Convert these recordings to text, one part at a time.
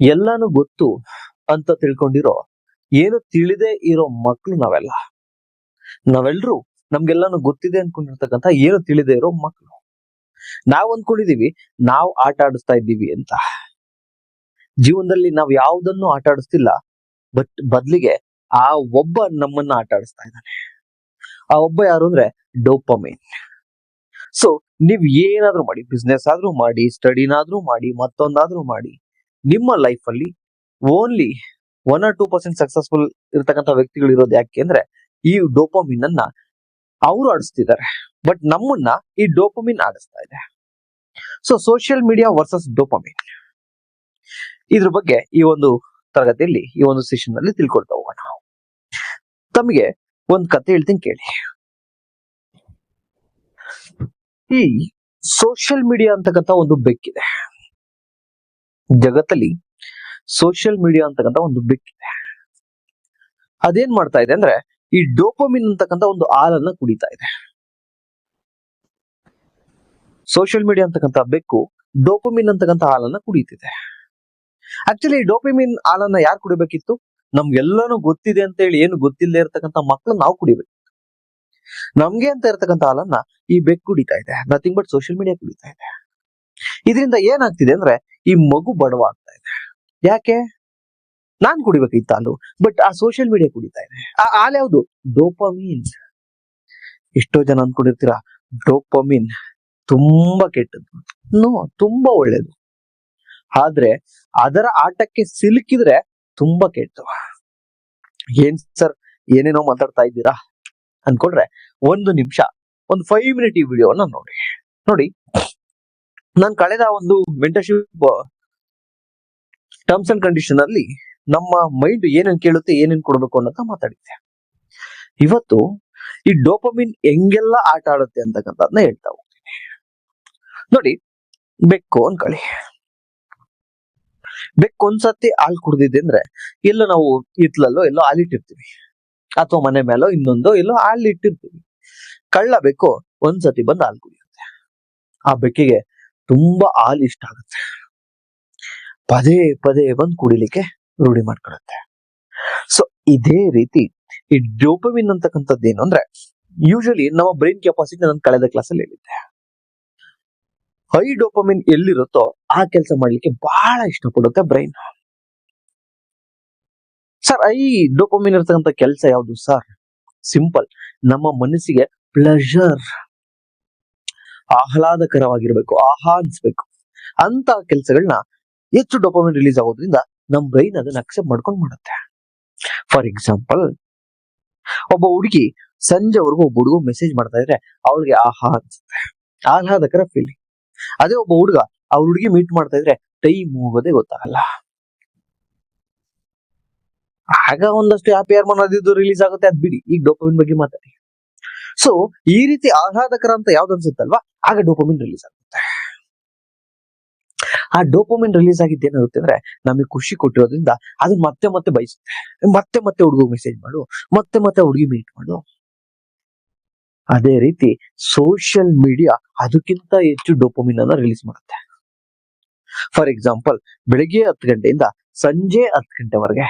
ಎಲ್ಲಾನು ಗೊತ್ತು ಅಂತ ತಿಳ್ಕೊಂಡಿರೋ, ಏನು ತಿಳಿದೇ ಇರೋ ಮಕ್ಳು ನಾವೆಲ್ಲ. ನಾವೆಲ್ರೂ ನಮ್ಗೆಲ್ಲಾನು ಗೊತ್ತಿದೆ ಅನ್ಕೊಂಡಿರ್ತಕ್ಕಂಥ ಏನು ತಿಳಿದೇ ಇರೋ ಮಕ್ಳು. ನಾವ್ ಅನ್ಕೊಂಡಿದೀವಿ, ನಾವ್ ಆಟ ಆಡಿಸ್ತಾ ಇದ್ದೀವಿ ಅಂತ. ಜೀವನದಲ್ಲಿ ನಾವ್ ಯಾವ್ದನ್ನು ಆಟ ಆಡಿಸ್ತಿಲ್ಲ, ಬಟ್ ಬದ್ಲಿಗೆ ಆ ಒಬ್ಬ ನಮ್ಮನ್ನ ಆಟ ಆಡಿಸ್ತಾ ಇದ್ದಾನೆ. ಆ ಒಬ್ಬ ಯಾರು ಅಂದ್ರೆ, ಡೋಪಮೈನ್. ಸೊ ನೀವ್ ಏನಾದ್ರೂ ಮಾಡಿ ಬಿಸ್ನೆಸ್ ಆದ್ರೂ ಮಾಡಿ ಸ್ಟಡಿನಾದ್ರೂ ಮಾಡಿ, ಮತ್ತೊಂದಾದ್ರೂ ಮಾಡಿ ನಿಮ್ಮ ಲೈಫ್ ಅಲ್ಲಿ only one or two percent successful ಇರತಕ್ಕಂಥ ವ್ಯಕ್ತಿಗಳು ಇರೋದು ಯಾಕೆ ಅಂದ್ರೆ, ಈ ಡೋಪಮಿನ್ ಅನ್ನ ಅವರು ಆಡಿಸ್ತಿದ್ದಾರೆ. ಬಟ್ ನಮ್ಮನ್ನ ಈ ಡೋಪಮಿನ್ ಆಡಿಸ್ತಾ ಇದೆ. So social media versus dopamine ಇದ್ರ ಬಗ್ಗೆ ಈ ಒಂದು ತರಗತಿಯಲ್ಲಿ, ಈ ಒಂದು ಸೆಷನ್ನಲ್ಲಿ ತಿಳ್ಕೊಳ್ತಾ ಹೋಗೋಣ. ತಮಗೆ ಒಂದು ಕತೆ ಹೇಳ್ತೀನಿ ಕೇಳಿ. ಈ ಸೋಷಿಯಲ್ ಮೀಡಿಯಾ ಅಂತಕ್ಕಂಥ ಒಂದು ಬೆಕ್ಕಿದೆ. ಜಗತ್ತಲ್ಲಿ ಸೋಷಿಯಲ್ ಮೀಡಿಯಾ ಅಂತಕ್ಕಂಥ ಒಂದು ಬೆಕ್ಕಿದೆ ಅದೇನ್ ಮಾಡ್ತಾ ಇದೆ ಅಂದ್ರೆ ಈ ಡೋಪಮಿನ್ ಅಂತಕ್ಕಂಥ ಒಂದು ಹಾಲನ್ನ ಕುಡಿತಾ ಇದೆ. ಸೋಷಿಯಲ್ ಮೀಡಿಯಾ ಅಂತಕ್ಕಂಥ ಬೆಕ್ಕು ಡೋಪಮಿನ್ ಅಂತಕ್ಕಂಥ ಹಾಲನ್ನ ಕುಡಿತಿದೆ. ಆಕ್ಚುಲಿ ಡೋಪಮಿನ್ ಹಾಲನ್ನ ಯಾರು ಕುಡಿಬೇಕಿತ್ತು? ನಮ್ಗೆಲ್ಲನೂ ಗೊತ್ತಿದೆ ಅಂತ ಹೇಳಿ ಏನು ಗೊತ್ತಿಲ್ಲದೆ ಇರತಕ್ಕಂಥ ಮಕ್ಕಳು ನಾವು ಕುಡಿಬೇಕು. ನಮ್ಗೆ ಅಂತ ಇರತಕ್ಕಂಥ ಹಾಲನ್ನ ಈ ಬೆಕ್ಕು ಕುಡಿತಾ ಇದೆ. ನಥಿಂಗ್ ಬಟ್ ಸೋಷಿಯಲ್ ಮೀಡಿಯಾ ಕುಡಿತಾ ಇದೆ. ಇದರಿಂದ ಏನಾಗ್ತಿದೆ ಅಂದ್ರೆ ಈ ಮಗು ಬಡವ ಆಗ್ತಾ ಇದೆ. ಯಾಕೆ? ನಾನ್ ಕುಡಿಬೇಕಿತ್ತ ಅಂದು ಬಟ್ ಆ ಸೋಷಿಯಲ್ ಮೀಡಿಯಾ ಕುಡಿತಾ ಇದೆ. ಆ ಯಾವುದು? ಡೋಪಮೀನ್ ಎಷ್ಟೋ ಜನ ಅನ್ಕೊಂಡಿರ್ತೀರ ಡೋಪಮೀನ್ ತುಂಬಾ ಕೆಟ್ಟದ್ದು. ತುಂಬಾ ಒಳ್ಳೇದು. ಆದ್ರೆ ಅದರ ಆಟಕ್ಕೆ ಸಿಲುಕಿದ್ರೆ ತುಂಬಾ ಕೆಟ್ಟು ಏನ್ ಸರ್, ಏನೇನೋ ಮಾತಾಡ್ತಾ ಇದ್ದೀರಾ? ಅನ್ಕೊಂಡ್ರೆ ಒಂದು ನಿಮಿಷ, ಒಂದು ಫೈವ್ ಮಿನಿಟ್ ಈ ವಿಡಿಯೋನ ನೋಡಿ. ನೋಡಿ. ನಾನು ಕಳೆದ ಒಂದು ಮೆಂಟರ್ಶಿಪ್ ಟರ್ಮ್ಸ್ ಅಂಡ್ ಕಂಡೀಷನ್ ಅಲ್ಲಿ ನಮ್ಮ ಮೈಂಡ್ ಏನೇನ್ ಕೇಳುತ್ತೆ, ಏನೇನ್ ಕೊಡ್ಬೇಕು ಅನ್ನೋದ ಮಾತಾಡಿದ್ದೆ. ಇವತ್ತು ಈ ಡೋಪಮಿನ್ ಹೆಂಗೆಲ್ಲ ಆಟ ಆಡುತ್ತೆ ಅಂತಕ್ಕಂಥದ್ನ ಹೇಳ್ತಾ ಹೋಗ್ತೀನಿ. ನೋಡಿ, ಬೆಕ್ಕು ಅನ್ಕೊಳ್ಳಿ. ಬೆಕ್ಕು ಒಂದ್ಸತಿ ಹಾಲು ಕುಡ್ದಿದೆ ಅಂದ್ರೆ ಎಲ್ಲೋ ನಾವು ಇತ್ಲಲ್ಲೋ ಎಲ್ಲೋ ಹಾಲಿಟ್ಟಿರ್ತೀವಿ ಅಥವಾ ಮನೆ ಮೇಲೋ, ಇನ್ನೊಂದೋ, ಎಲ್ಲೋ ಹಾಲು ಇಟ್ಟಿರ್ತೀವಿ. ಕಳ್ಳ ಬೆಕ್ಕು ಒಂದ್ಸತಿ ಬಂದು ಹಾಲು ಕುಡಿಯುತ್ತೆ. ಆ ಬೆಕ್ಕಿಗೆ ತುಂಬಾ ಹಾಲು ಇಷ್ಟ ಆಗುತ್ತೆ. ಪದೇ ಪದೇ ಬಂದು ಕುಡಿಲಿಕ್ಕೆ ರೂಢಿ ಮಾಡ್ಕೊಳುತ್ತೆ ಸೊ ಇದೇ ರೀತಿ ಈ ಡೋಪಮಿನ್ ಅಂತಕ್ಕಂಥದ್ದು ಏನು ಅಂದ್ರೆ ಯೂಶಲಿ ನಮ್ಮ ಬ್ರೈನ್ ಕೆಪಾಸಿಟಿ ನಾನು ಕಳೆದ ಕ್ಲಾಸಲ್ಲಿ ಹೇಳಿದ್ದೆ. ಹೈ ಡೋಪಮಿನ್ ಎಲ್ಲಿರುತ್ತೋ ಆ ಕೆಲಸ ಮಾಡ್ಲಿಕ್ಕೆ ಬಹಳ ಇಷ್ಟಪಡುತ್ತೆ ಬ್ರೈನ್ ಸರ್ ಐ ಡೋಪಮಿನ್ ಇರ್ತಕ್ಕಂಥ ಕೆಲಸ ಯಾವುದು? ಸರ್ ಸಿಂಪಲ್ ನಮ್ಮ ಮನಸ್ಸಿಗೆ ಪ್ಲೆಷರ್ ಆಹ್ಲಾದಕರವಾಗಿರ್ಬೇಕು ಆಹಾ ಅನ್ಸ್ಬೇಕು ಅಂತ ಕೆಲಸಗಳನ್ನ ಹೆಚ್ಚು ಡೋಪಮಿನ್ ರಿಲೀಸ್ ಆಗೋದ್ರಿಂದ ನಮ್ ಬ್ರೈನ್ ಅದನ್ನ ಅಕ್ಸೆಪ್ಟ್ ಮಾಡ್ಕೊಂಡು ಮಾಡುತ್ತೆ. ಫಾರ್ ಎಕ್ಸಾಂಪಲ್, ಒಬ್ಬ ಹುಡುಗಿ ಸಂಜೆವರೆಗೂ ಒಬ್ಬ ಹುಡುಗ ಮೆಸೇಜ್ ಮಾಡ್ತಾ ಇದ್ರೆ ಅವಳಿಗೆ ಆಹಾ ಅನ್ಸುತ್ತೆ. ಆಹ್ಲಾದಕರ ಫೀಲಿಂಗ್ ಅದೇ ಒಬ್ಬ ಹುಡುಗ ಆ ಹುಡುಗಿ ಮೀಟ್ ಮಾಡ್ತಾ ಇದ್ರೆ ಟೈಮ್ ಹೋಗೋದೇ ಗೊತ್ತಾಗಲ್ಲ. ಆಗ ಒಂದಷ್ಟು ಆಪ್ ಯಾರು ಅದಿದ್ದು ರಿಲೀಸ್ ಆಗುತ್ತೆ, ಅದ್ ಬಿಡಿ. ಈಗ ಡೋಪಮಿನ್ ಬಗ್ಗೆ ಮಾತಾಡಿ. ಸೊ ಈ ರೀತಿ ಆಹ್ಲಾದಕರ ಅಂತ ಯಾವ್ದು ಅನ್ಸುತ್ತಲ್ವಾ? ಆಗ ಡೋಪಮಿನ್ ರಿಲೀಸ್ ಆಗುತ್ತೆ. ಆ ಡೋಪಮಿನ್ ರಿಲೀಸ್ ಆಗಿದ್ದು ಏನಾಗುತ್ತೆ ಅಂದ್ರೆ ನಮಗೆ ಖುಷಿ ಕೊಟ್ಟಿರೋದ್ರಿಂದ ಅದು ಮತ್ತೆ ಮತ್ತೆ ಬಯಸುತ್ತೆ. ಮತ್ತೆ ಮತ್ತೆ ಹುಡುಗ ಮೆಸೇಜ್ ಮಾಡು, ಮತ್ತೆ ಮತ್ತೆ ಹುಡುಗಿ ಮೀಟ್ ಮಾಡು. ಅದೇ ರೀತಿ ಸೋಷಿಯಲ್ ಮೀಡಿಯಾ ಅದಕ್ಕಿಂತ ಹೆಚ್ಚು ಡೋಪಮಿನ್ ಅನ್ನ ರಿಲೀಸ್ ಮಾಡುತ್ತೆ. ಫಾರ್ ಎಕ್ಸಾಂಪಲ್ ಬೆಳಿಗ್ಗೆ ಹತ್ತು ಗಂಟೆಯಿಂದ ಸಂಜೆ ಹತ್ತು ಗಂಟೆವರೆಗೆ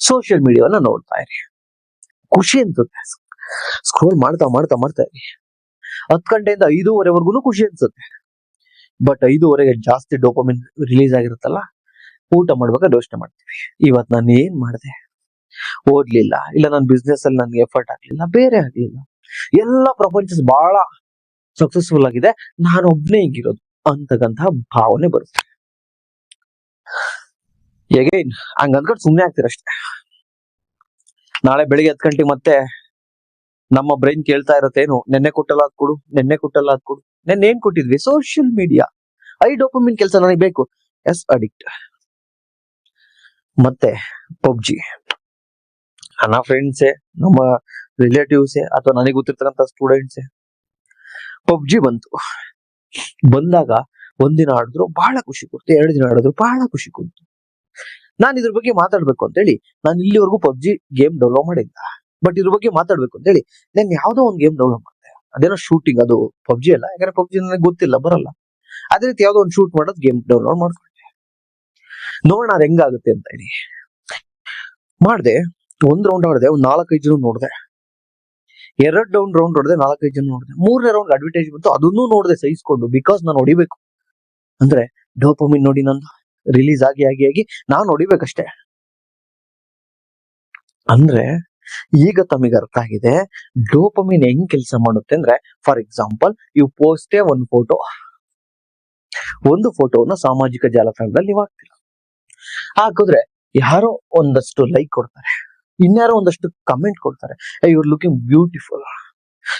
ಸೋಷಿಯಲ್ ಮೀಡಿಯಾವನ್ನ ನೋಡ್ತಾ ಇರಿ. ಖುಷಿ ಅನ್ಸುತ್ತೆ. ಸ್ಕ್ರೋಲ್ ಮಾಡ್ತಾ ಮಾಡ್ತಾ ಮಾಡ್ತಾ ಹತ್ತು ಗಂಟೆಯಿಂದ ಐದೂವರೆವರೆಗೂ ಖುಷಿ ಅನ್ಸುತ್ತೆ. ಬಟ್ ಐದೂವರೆಗೆ ಜಾಸ್ತಿ ಡೋಪಮಿನ್ ರಿಲೀಸ್ ಆಗಿರುತ್ತಲ್ಲ, ಊಟ ಮಾಡ್ಬೇಕಾದ್ರೆ ಯೋಚನೆ ಮಾಡ್ತೀವಿ. ಇವತ್ ನಾನು ಏನ್ ಮಾಡಿದೆ? ಓದ್ಲಿಲ್ಲ, ಇಲ್ಲ ನನ್ನ ಬಿಸ್ನೆಸ್ ಅಲ್ಲಿ ನನ್ಗೆ ಎಫರ್ಟ್ ಆಗ್ಲಿಲ್ಲ, ಬೇರೆ ಆಗ್ಲಿಲ್ಲ. ಎಲ್ಲ ಪ್ರಪಂಚ ಬಹಳ ಸಕ್ಸಸ್ಫುಲ್ ಆಗಿದೆ. ನಾನು ಒಬ್ನೇ ಹಿಂಗಿರೋದು. ಅಂತಕ್ಕಂಥ ಭಾವನೆ ಬರುತ್ತೆ. ಹೇಗೆ ಹಂಗ ಅಂದ್ಕೊಂಡು ಸುಮ್ನೆ ಆಗ್ತೀರಷ್ಟೇ. ನಾಳೆ ಬೆಳಿಗ್ಗೆ ಹತ್ತು ಗಂಟೆಗೆ ಮತ್ತೆ ನಮ್ಮ ಬ್ರೈನ್ ಕೇಳ್ತಾ ಇರತ್ತೇನು ನೆನ್ನೆ ಕೊಟ್ಟಲ್ಲ ಅದ್ ಕೊಡು, ನೆನ್ನೆ ಕೊಟ್ಟಲ್ಲ ಅದ್ ಕೊಡು. ನೆನ್ನೆ ಏನ್ ಕೊಟ್ಟಿದ್ವಿ? ಸೋಷಿಯಲ್ ಮೀಡಿಯಾ ಐ ಡೋಪಮಿನ್ ಕೆಲಸ ನನಗೆ ಬೇಕು. ಎಸ್ ಅಡಿಕ್ಟ್ ಮತ್ತೆ, ಪಬ್ಜಿ. ನನ್ನ ಫ್ರೆಂಡ್ಸೆ ನಮ್ಮ ರಿಲೇಟಿವ್ಸೆ ಅಥವಾ ನನಗೆ ಗೊತ್ತಿರ್ತಕ್ಕಂಥ ಸ್ಟೂಡೆಂಟ್ಸೆ ಪಬ್ಜಿ ಬಂತು. ಬಂದಾಗ ಒಂದಿನ ಆಡಿದ್ರು ಬಹಳ ಖುಷಿ ಕೊಡ್ತು, ಎರಡು ದಿನ ಆಡಿದ್ರು ಬಹಳ ಖುಷಿ ಕೊಡ್ತು. ನಾನು ಇದ್ರ ಬಗ್ಗೆ ಮಾತಾಡ್ಬೇಕು ಅಂತ ಹೇಳಿ ನಾನು ಇಲ್ಲಿವರೆಗೂ ಪಬ್ಜಿ ಗೇಮ್ ಡೆವಲಪ್ ಮಾಡಿಲ್ಲ. ಬಟ್ ಇದ್ರ ಬಗ್ಗೆ ಮಾತಾಡ್ಬೇಕು ಅಂತ ಹೇಳಿ ನಾನು ಯಾವ್ದೋ ಒಂದು ಗೇಮ್ ಡೌನ್ಲೋಡ್ ಮಾಡಿದೆ. ಅದೇನೋ ಶೂಟಿಂಗ್ ಅದು ಪಬ್ಜಿ ಅಲ್ಲ, ಯಾಕಂದ್ರೆ ಪಬ್ಜಿ ನನಗೆ ಗೊತ್ತಿಲ್ಲ, ಬರಲ್ಲ. ಅದೇ ರೀತಿ ಯಾವ್ದೋ ಒಂದು ಶೂಟ್ ಮಾಡೋದು ಗೇಮ್ ಡೌನ್ಲೋಡ್ ಮಾಡ್ಕೊಂಡೆ. ನೋಡೋಣ ಅದು ಹೆಂಗಾಗುತ್ತೆ ಅಂತ ಹೇಳಿ. ಮಾಡ್ದೆ, ಒಂದ್ ರೌಂಡ್ ಹೊಡೆದೆ ಒಂದ್ ನಾಲ್ಕೈದು ಜನ ನೋಡ್ದೆ. ಎರಡ್ ರೌಂಡ್ ರೌಂಡ್ ಹೊಡೆದೆ, ನಾಲ್ಕೈದು ಜನ ನೋಡಿದೆ. ಮೂರನೇ ರೌಂಡ್ ಅಡ್ವರ್ಟೈಸ್ ಬಂತು, ಅದನ್ನೂ ನೋಡಿದೆ ಸಹಿಸ್ಕೊಂಡು ಬಿಕಾಸ್ ನಾನು ಹೊಡಿಬೇಕು. ಅಂದ್ರೆ ಡೋಪಮಿನ್ ನೋಡಿ ನಂದು ರಿಲೀಸ್ ಆಗಿ ಆಗಿ ಆಗಿ, ನಾನು ಹೊಡಿಬೇಕಷ್ಟೇ. ಅಂದ್ರೆ ಈಗ ತಮಗೆ ಅರ್ಥ ಆಗಿದೆ, ಡೋಪಮಿನ್ ಹೆಂಗ್ ಕೆಲಸ ಮಾಡುತ್ತೆ ಅಂದ್ರೆ ಫಾರ್ ಎಕ್ಸಾಂಪಲ್ ಇವು ಪೋಸ್ಟೇ ಒಂದು ಫೋಟೋ ಒಂದು ಫೋಟೋನ ಸಾಮಾಜಿಕ ಜಾಲತಾಣದಲ್ಲಿ ನೀವು ಹಾಕ್ತೀರ. ಹಾಕಿದ್ರೆ ಯಾರೋ ಒಂದಷ್ಟು ಲೈಕ್ ಕೊಡ್ತಾರೆ, ಇನ್ಯಾರೋ ಒಂದಷ್ಟು ಕಮೆಂಟ್ ಕೊಡ್ತಾರೆ ಇವ್ರು ಲುಕಿಂಗ್ ಬ್ಯೂಟಿಫುಲ್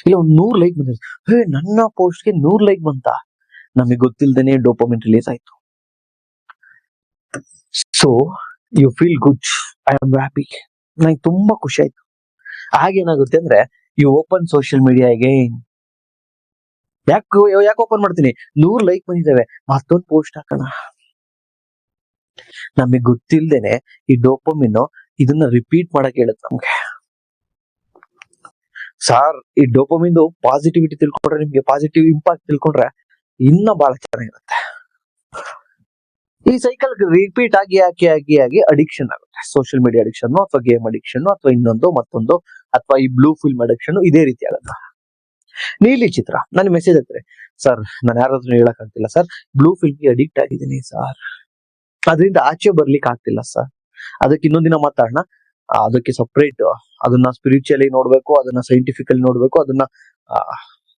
ಇಲ್ಲ ಒಂದ್ ನೂರ್ ಲೈಕ್ ಬಂದಿದೆ. ಹೇ ನನ್ನ ಪೋಸ್ಟ್ಗೆ ನೂರ್ ಲೈಕ್ ಬಂತ? ನಮಗೆ ಗೊತ್ತಿಲ್ದೇನೆ ಡೋಪಮಿನ್ ರಿಲೀಸ್ ಆಯ್ತು. So you feel good I am happy ನಂಗೆ ತುಂಬಾ ಖುಷಿ ಆಯ್ತು. ಹಾಗೇನಾಗುತ್ತೆ ಅಂದ್ರೆ, ಈ ಓಪನ್ ಸೋಷಿಯಲ್ ಮೀಡಿಯಾ ಯಾಕೆ ಯಾಕೆ ಓಪನ್ ಮಾಡ್ತೀನಿ? ನೂರ್ ಲೈಕ್ ಬಂದಿದ್ದಾವೆ. ಮತ್ತೊಂದು ಪೋಸ್ಟ್ ಹಾಕೋಣ. ನಮಗೆ ಗೊತ್ತಿಲ್ದೇನೆ ಈ ಡೋಪಮಿನ್ ಇದನ್ನ ರಿಪೀಟ್ ಮಾಡಕ್ ಹೇಳುತ್ತೆ ನಮ್ಗೆ. ಸಾರ್, ಈ ಡೋಪಮಿಂದು ಪಾಸಿಟಿವಿಟಿ ತಿಳ್ಕೊಂಡ್ರೆ, ನಿಮ್ಗೆ ಪಾಸಿಟಿವ್ ಇಂಪ್ಯಾಕ್ಟ್ ತಿಳ್ಕೊಂಡ್ರೆ, ಇನ್ನ ಬಹಳ ಚೆನ್ನಾಗಿರುತ್ತೆ. ಈ ಸೈಕಲ್ ರಿಪೀಟ್ ಆಗಿ ಆಗಿ ಆಗಿ ಆಗಿ ಅಡಿಕ್ಷನ್ ಆಗುತ್ತೆ. ಸೋಷಿಯಲ್ ಮೀಡಿಯಾ ಅಡಿಕ್ಷನ್ ಅಥವಾ ಗೇಮ್ ಅಡಿಕ್ಷನ್ ಅಥವಾ ಇನ್ನೊಂದು ಮತ್ತೊಂದು ಅಥವಾ ಈ ಬ್ಲೂ ಫಿಲ್ಮ್ ಅಡಿಕ್ಷನ್ ಇದೇ ರೀತಿ ಆಗುತ್ತೆ. ನೀಲಿ ಚಿತ್ರ, ನನ್ನ ಮೆಸೇಜ್ ಹತ್ರ ಸರ್ ನಾನು ಯಾರಾದ್ರೂ ಹೇಳಕ್ ಆಗ್ತಿಲ್ಲ ಸರ್ ಬ್ಲೂ ಫಿಲ್ಮ್ಗೆ ಅಡಿಕ್ಟ್ ಆಗಿದ್ದೀನಿ ಸರ್ ಅದರಿಂದ ಆಚೆ ಬರ್ಲಿಕ್ಕೆ ಆಗ್ತಿಲ್ಲ ಸರ್ ಅದಕ್ಕೆ ಇನ್ನೊಂದು ದಿನ ಮಾತಾಡೋಣ. ಅದಕ್ಕೆ ಸಪ್ರೇಟ್ ಅದನ್ನ ಸ್ಪಿರಿಚುಯಲಿ ನೋಡ್ಬೇಕು, ಅದನ್ನ ಸೈಂಟಿಫಿಕಲಿ ನೋಡ್ಬೇಕು, ಅದನ್ನ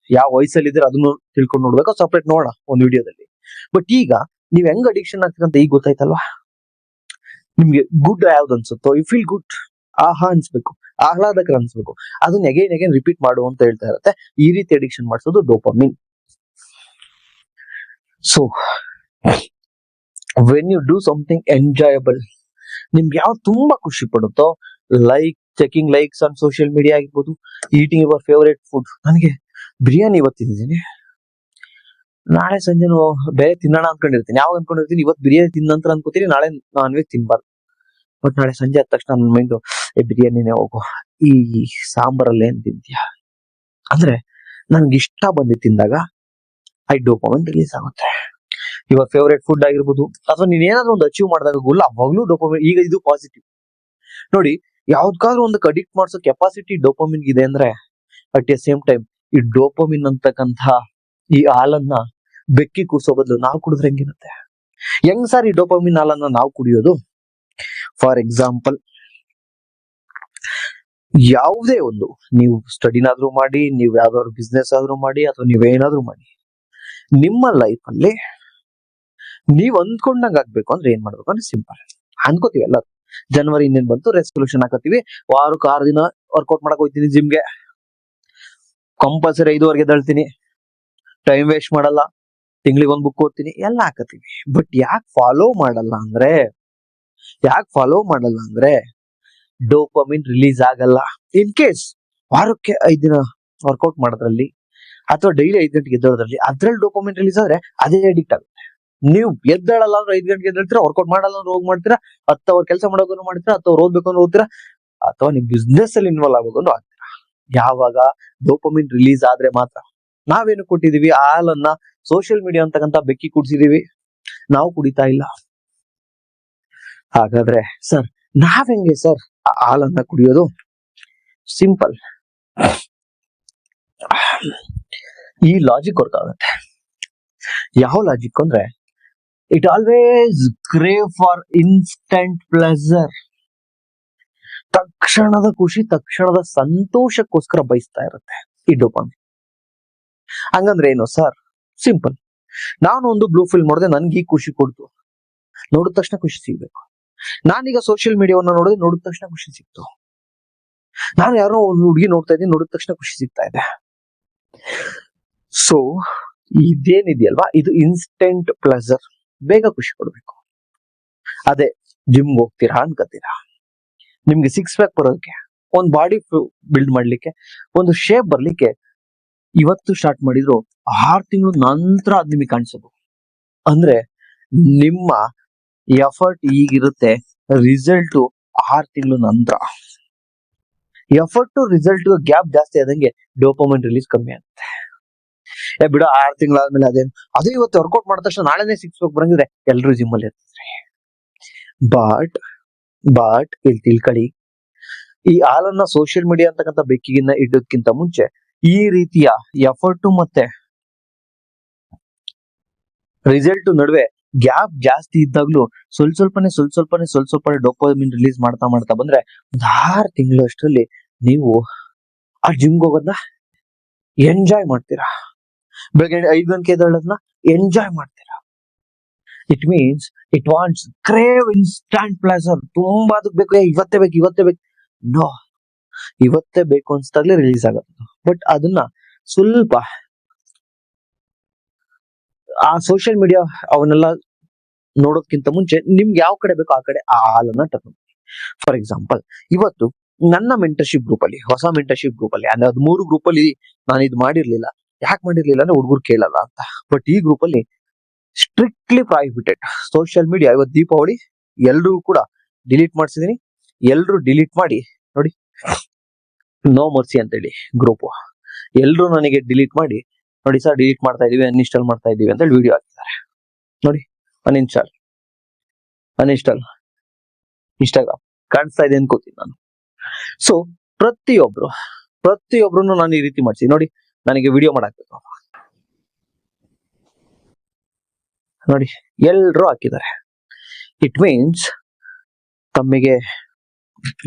ಯಾವ ವಯಸ್ಸಲ್ಲಿ ಇದ್ರೆ ಅದನ್ನು ತಿಳ್ಕೊಂಡು ನೋಡ್ಬೇಕು ಸಪ್ರೇಟ್ ನೋಡೋಣ ಒಂದು ವಿಡಿಯೋದಲ್ಲಿ ಬಟ್ ಈಗ ನೀವ್ ಹೆಂಗ್ ಅಡಿಕ್ಷನ್ ಆಗ್ತೀರಂತ ಈಗ ಗೊತ್ತಾಯ್ತಲ್ವಾ? ನಿಮ್ಗೆ ಗುಡ್ ಯಾವ್ದು ಅನ್ಸುತ್ತೋ ಯು ಫೀಲ್ ಗುಡ್ ಆಹಾ ಅನ್ಸ್ಬೇಕು, ಆಹ್ಲಾದಕರ ಅನ್ಸ್ಬೇಕು. ಅದನ್ನ ಎಗೈನ್ ಎಗೈನ್ ರಿಪೀಟ್ ಮಾಡು ಅಂತ ಹೇಳ್ತಾ ಇರುತ್ತೆ. ಈ ರೀತಿ ಅಡಿಕ್ಷನ್ ಮಾಡಿಸೋದು dopamine so when you do something enjoyable ನಿಮ್ಗೆ ಯಾವ್ದು ತುಂಬಾ ಖುಷಿ ಪಡುತ್ತೋ like checking likes on social media ಆಗಿರ್ಬೋದು ಈಟಿಂಗ್ ಯುವರ್ ಫೇವರೇಟ್ ಫುಡ್ ನನಗೆ ಬಿರಿಯಾನಿ ಇವತ್ತಿದ್ದೀನಿ ನಾಳೆ ಸಂಜೆನು ಬೇರೆ ತಿನ್ನೋಣ ಅನ್ಕೊಂಡಿರ್ತೀನಿ. ಯಾವಾಗ ಅನ್ಕೊಂಡಿರ್ತೀನಿ? ಇವತ್ತು ಬಿರಿಯಾನಿ ತಿನ್ನ ನಂತರ ಅನ್ಕೋತೀನಿ. ನಾಳೆ ನಾನ್ ವೆಜ್ ತಿನ್ಬಾರ್ದು. ಬಟ್ ನಾಳೆ ಸಂಜೆ ಆದ ತಕ್ಷಣ ನನ್ನ ಮೈಂಡ್, ಏ, ಬಿರಿಯಾನಿನೇ ಹೋಗು. ಈ ಸಾಂಬಾರಲ್ಲಿ ಏನ್ ತಿಂತೀಯಾ ಅಂದ್ರೆ ನನ್ಗೆ ಇಷ್ಟ ಬಂದಿ ತಿಂದಾಗ ಐ ಡೋಪಮಿನ್ ರಿಲೀಸ್ ಆಗುತ್ತೆ. ಇವಾಗ ಫೇವ್ರೇಟ್ ಫುಡ್ ಆಗಿರ್ಬೋದು, ಅಥವಾ ನೀನ್ ಏನಾದ್ರೂ ಒಂದು ಅಚೀವ್ ಮಾಡಿದಾಗ ಗುಲ್ಲ, ಅವಾಗ್ಲೂ ಡೋಪಮಿನ್ ಈಗ ಇದು ಪಾಸಿಟಿವ್ ನೋಡಿ ಯಾವ್ದಕ್ಕಾದ್ರೂ ಒಂದು ಅಡಿಕ್ಟ್ ಮಾಡಿಸೋ ಕೆಪಾಸಿಟಿ ಡೋಪಮಿನ್ ಇದೆ ಅಂದ್ರೆ ಅಟ್ ಎ ಸೇಮ್ ಟೈಮ್ ಈ ಡೋಪಮಿನ್ ಅಂತಕ್ಕಂಥ ಈ ಹಾಲನ್ನ ಬೆಕ್ಕಿ ಕೂರ್ಸೋ ಬದಲು ನಾವು ಕುಡಿದ್ರೆ ಹೆಂಗಿರುತ್ತೆ? ಹೆಂಗ್ ಸರ್ ಈ ಡೋಪಮಿನ್ ಹಾಲನ್ನ ನಾವು ಕುಡಿಯೋದು? ಫಾರ್ ಎಕ್ಸಾಂಪಲ್, ಯಾವುದೇ ಒಂದು, ನೀವು ಸ್ಟಡಿನಾದ್ರೂ ಮಾಡಿ, ನೀವು ಯಾವ್ದಾದ್ರು ಬಿಸ್ನೆಸ್ ಆದ್ರೂ ಮಾಡಿ, ಅಥವಾ ನೀವೇನಾದ್ರೂ ಮಾಡಿ, ನಿಮ್ಮ ಲೈಫ್ ಅಲ್ಲಿ ನೀವ್ ಅಂದ್ಕೊಂಡಂಗ್ ಆಗ್ಬೇಕು ಅಂದ್ರೆ ಏನ್ ಮಾಡ್ಬೇಕು ಅಂದ್ರೆ ಸಿಂಪಲ್ ಅನ್ಕೋತೀವಿ ಎಲ್ಲ. ಜನವರಿ ಇನ್ನೇನ್ ಬಂತು? ರೆಸೊಲ್ಯೂಷನ್ ಹಾಕತ್ತೀವಿ. ವಾರಕ್ಕೆ ಆರು ದಿನ ವರ್ಕೌಟ್ ಮಾಡಕ್ ಹೋಗ್ತೀನಿ ಜಿಮ್ಗೆ ಕಂಪಲ್ಸರಿ ಐದುವರೆಗೆ ದಳ್ತೀನಿ ಟೈಮ್ ವೇಸ್ಟ್ ಮಾಡಲ್ಲ. ತಿಂಗಳಿಗೆ ಒಂದು ಬುಕ್ ಓದ್ತೀನಿ, ಎಲ್ಲ ಹಾಕತ್ತೀವಿ ಬಟ್ ಯಾಕೆ ಫಾಲೋ ಮಾಡಲ್ಲ ಅಂದ್ರೆ, ಯಾಕೆ ಫಾಲೋ ಮಾಡಲ್ಲ ಅಂದ್ರೆ ಡೋಪಮಿನ್ ರಿಲೀಸ್ ಆಗಲ್ಲ. ಇನ್ ಕೇಸ್ ವಾರಕ್ಕೆ ಐದ್ ದಿನ ವರ್ಕೌಟ್ ಮಾಡೋದ್ರಲ್ಲಿ ಅಥವಾ ಡೈಲಿ ಐದು ಗಂಟೆಗೆ ಎದ್ದೋದ್ರಲ್ಲಿ ಅದ್ರಲ್ಲಿ ಡೋಪಮಿನ್ ರಿಲೀಸ್ ಆದ್ರೆ ಅದೇ ಅಡಿಕ್ಟ್ ಆಗುತ್ತೆ. ನೀವು ಎದ್ದಾಳಲ್ಲ ಅಂದ್ರೆ ಐದ್ ಗಂಟೆಗೆ ಎದ್ದೇಳ್ತೀರಾ ವರ್ಕೌಟ್ ಮಾಡಲ್ಲ ಅಂದ್ರೆ ಹೋಗಿ ಮಾಡ್ತೀರಾ ಅವ್ರ ಕೆಲಸ ಮಾಡೋಕೆ ಮಾಡ್ತೀರಾ ಅಥವಾ ಓದ್ಬೇಕು ಅಂದ್ರೆ ಓದ್ತೀರಾ, ಅಥವಾ ನೀವು ಬಿಸ್ನೆಸ್ ಅಲ್ಲಿ ಇನ್ವಾಲ್ವ್ ಅಂದ್ರೆ ಆಗ್ತೀರಾ. ಯಾವಾಗ ಡೋಪಮಿನ್ ರಿಲೀಸ್ ಆದ್ರೆ ಮಾತ್ರ ನಾವೇನು ಕೊಟ್ಟಿದೀವಿ, ಹಾಲನ್ನ ಸೋಷಿಯಲ್ ಮೀಡಿಯಾ ಅಂತಕ್ಕಂತ ಬೆಕ್ಕಿ ಕುಡಿಸಿದೀವಿ. ನಾವು ಕುಡಿತಾ ಇಲ್ಲ. ಹಾಗಾದ್ರೆ ಸರ್ ನಾವ್ ಹೆಂಗೆ ಸರ್ ಹಾಲನ್ನ ಕುಡಿಯೋದು? ಸಿಂಪಲ್ ಈ ಲಾಜಿಕ್ ವರ್ಕ್ ಆಗುತ್ತೆ. ಯಾವ ಲಾಜಿಕ್ ಅಂದ್ರೆ it always crave for instant pleasure ತಕ್ಷಣದ ಖುಷಿ, ತಕ್ಷಣದ ಸಂತೋಷಕ್ಕೋಸ್ಕರ ಬಯಸ್ತಾ ಇರುತ್ತೆ ಈ ಡೋಪಾಮಿನ್ ಹಂಗಂದ್ರೆ ಏನು ಸರ್ ಸಿಂಪಲ್ ನಾನು ಒಂದು ಬ್ಲೂ ಫಿಲ್ ನೋಡಿದೆ ನನ್ಗೆ ಈ ಖುಷಿ ಕೊಡ್ತು. ನೋಡಿದ ತಕ್ಷಣ ಖುಷಿ ಸಿಗ್ಬೇಕು. ನಾನೀಗ ಸೋಷಿಯಲ್ ಮೀಡಿಯಾವನ್ನ ನೋಡಿದ್ರೆ ನೋಡಿದ ತಕ್ಷಣ ಖುಷಿ ಸಿಕ್ತು ನಾನು ಯಾರೋ ಒಂದು ಹುಡುಗಿ ನೋಡ್ತಾ ಇದ್ದೀನಿ, ನೋಡಿದ ತಕ್ಷಣ ಖುಷಿ ಸಿಗ್ತಾ ಇದೆ. ಸೊ ಇದೇನಿದೆಯಲ್ವಾ? ಇದು ಇನ್ಸ್ಟೆಂಟ್ ಪ್ಲೆಸರ್ ಬೇಗ ಖುಷಿ ಕೊಡ್ಬೇಕು. ಅದೇ ಜಿಮ್ ಹೋಗ್ತೀರಾ ಅನ್ಕೋತೀರಾ ನಿಮ್ಗೆ ಸಿಕ್ಸ್ ಪ್ಯಾಕ್ ಬರೋದಕ್ಕೆ, ಒಂದು ಬಾಡಿ ಬಿಲ್ಡ್ ಮಾಡ್ಲಿಕ್ಕೆ, ಒಂದು ಶೇಪ್ ಬರ್ಲಿಕ್ಕೆ ಇವತ್ತು ಸ್ಟಾರ್ಟ್ ಮಾಡಿದ್ರು ಆರು ತಿಂಗಳು ನಂತರ ಅದ್ ನಿಮಗೆ ಕಾಣಿಸೋದು. ಅಂದ್ರೆ ನಿಮ್ಮ ಎಫರ್ಟ್ ಈಗಿರುತ್ತೆ ರಿಸಲ್ಟ್ ಆರು ತಿಂಗಳು ನಂತರ. ಎಫರ್ಟ್ ರಿಸಲ್ಟ್ ಗ್ಯಾಪ್ ಜಾಸ್ತಿ ಆದಂಗೆ ಡೋಪಮೈನ್ ರಿಲೀಸ್ ಕಮ್ಮಿ ಆಗುತ್ತೆ. ಏ ಬಿಡು, ಆರು ತಿಂಗಳಾದ್ಮೇಲೆ ಅದೇನು? ಅದು ಇವತ್ತು ವರ್ಕೌಟ್ ಮಾಡಿದ ತಕ್ಷಣ ನಾಳೆನೇ ಸಿಕ್ಸ್ ಹೋಗಿ ಬರಂಗಿದ್ರೆ ಎಲ್ಲರೂ ಜಿಮ್ ಅಲ್ಲಿ ಇರ್ತಾರೆ. ಬಟ್ ಬಟ್ ಇಲ್ಲಿ ತಿಳ್ಕೊಳ್ಳಿ ಈ ಹಾಲನ್ನ ಸೋಷಿಯಲ್ ಮೀಡಿಯಾ ಅಂತಕ್ಕಂಥ ಬೆಕ್ಕಿಗಿನ್ನ ಇಡೋದಕ್ಕಿಂತ ಮುಂಚೆ ಈ ರೀತಿಯ ಎಫರ್ಟ್ ಮತ್ತೆ ರಿಸಲ್ಟ್ ನಡುವೆ ಗ್ಯಾಪ್ ಜಾಸ್ತಿ ಇದ್ದಾಗ್ಲೂ ಸ್ವಲ್ಪ ಸ್ವಲ್ಪನೇ ಸ್ವಲ್ಪ ಸ್ವಲ್ಪನೇ ಸ್ವಲ್ಪ ಸ್ವಲ್ಪನೇ ಡೋಪೋಮಿನ್ ರಿಲೀಸ್ ಮಾಡ್ತಾ ಮಾಡ್ತಾ ಬಂದ್ರೆ ಒಂದ್ ಆರು ತಿಂಗಳು ಅಷ್ಟರಲ್ಲಿ ನೀವು ಆ ಜಿಮ್ಗೆ ಹೋಗೋದನ್ನ ಎಂಜಾಯ್ ಮಾಡ್ತೀರಾ. ಬೆಳಗ್ಗೆ ಐದು ಗಂಟೆ ಎದ್ದೇಳೋದನ್ನ ಎಂಜಾಯ್ ಮಾಡ್ತೀರಾ. It means it wants crave instant pleasure ತುಂಬಾ ಅದಕ್ಕೆ ಬೇಕು ಇವತ್ತೇ ಬೇಕು ಇವತ್ತೇ ಬೇಕು. ನೋ ಇವತ್ತೇ ಬೇಕು ಅನ್ಸ್ದಾಗ್ಲೇ ರಿಲೀಸ್ ಆಗುತ್ತೆ. ಬಟ್ ಅದನ್ನ ಸ್ವಲ್ಪ ಆ ಸೋಷಿಯಲ್ ಮೀಡಿಯಾ ಅವನ್ನೆಲ್ಲ ನೋಡೋದ್ಕಿಂತ ಮುಂಚೆ ನಿಮ್ಗೆ ಯಾವ ಕಡೆ ಬೇಕೋ ಆ ಕಡೆ ಆ ಹಾಲನ್ನ ತಗೊಂಡು ಫಾರ್ ಎಕ್ಸಾಂಪಲ್ ಇವತ್ತು ನನ್ನ ಮೆಂಟರ್ಶಿಪ್ ಗ್ರೂಪ್ ಅಲ್ಲಿ, ಹೊಸ ಮೆಂಟರ್ಶಿಪ್ ಗ್ರೂಪ್ ಅಲ್ಲಿ, ಅಂದ್ರೆ ಮೂರು ಗ್ರೂಪ್ ಅಲ್ಲಿ ನಾನು ಇದು ಮಾಡಿರ್ಲಿಲ್ಲ. ಯಾಕೆ ಮಾಡಿರ್ಲಿಲ್ಲ ಅಂದ್ರೆ ಹುಡುಗರು ಕೇಳಲ್ಲ ಅಂತ. ಬಟ್ ಈ ಗ್ರೂಪ್ ಅಲ್ಲಿ ಸ್ಟ್ರಿಕ್ಟ್ಲಿ ಪ್ರಾಹಿಬಿಟೆಡ್ ಸೋಷಿಯಲ್ ಮೀಡಿಯಾ ಇವತ್ತು ದೀಪಾವಳಿ ಎಲ್ರಿಗೂ ಕೂಡ ಡಿಲೀಟ್ ಮಾಡಿಸಿದೀನಿ. ಎಲ್ರು ಡಿಲೀಟ್ ಮಾಡಿ ನೋ ಮರ್ಸಿ ಅಂತ ಹೇಳಿ ಗ್ರೂಪ್ ಎಲ್ಲರೂ ನನಗೆ ಡಿಲೀಟ್ ಮಾಡಿ, ನೋಡಿ ಸರ್ ಡಿಲೀಟ್ ಮಾಡ್ತಾ ಇದೀವಿ ಅನ್ಇನ್ಸ್ಟಾಲ್ ಮಾಡ್ತಾ ಇದೀವಿ ಅಂತ ವಿಡಿಯೋ ಹಾಕಿದ್ದಾರೆ. ನೋಡಿ ಅನ್ಇನ್ಸ್ಟಾಲ್ ಅನ್ಇನ್ಸ್ಟಾಲ್ ಇನ್ಸ್ಟಾಗ್ರಾಮ್ ಕಾಣಿಸ್ತಾ ಇದೆ ಅನ್ಕೋತೀನಿ ನಾನು. ಸೊ ಪ್ರತಿಯೊಬ್ರು ಪ್ರತಿಯೊಬ್ರು ನಾನು ಈ ರೀತಿ ಮಾಡಿಸಿ ನೋಡಿ, ನನಗೆ ವಿಡಿಯೋ ಮಾಡಾಕ್ಬೇಕು. ನೋಡಿ, ಎಲ್ರು ಹಾಕಿದ್ದಾರೆ. ಇಟ್ ಮೀನ್ಸ್ ತಮಗೆ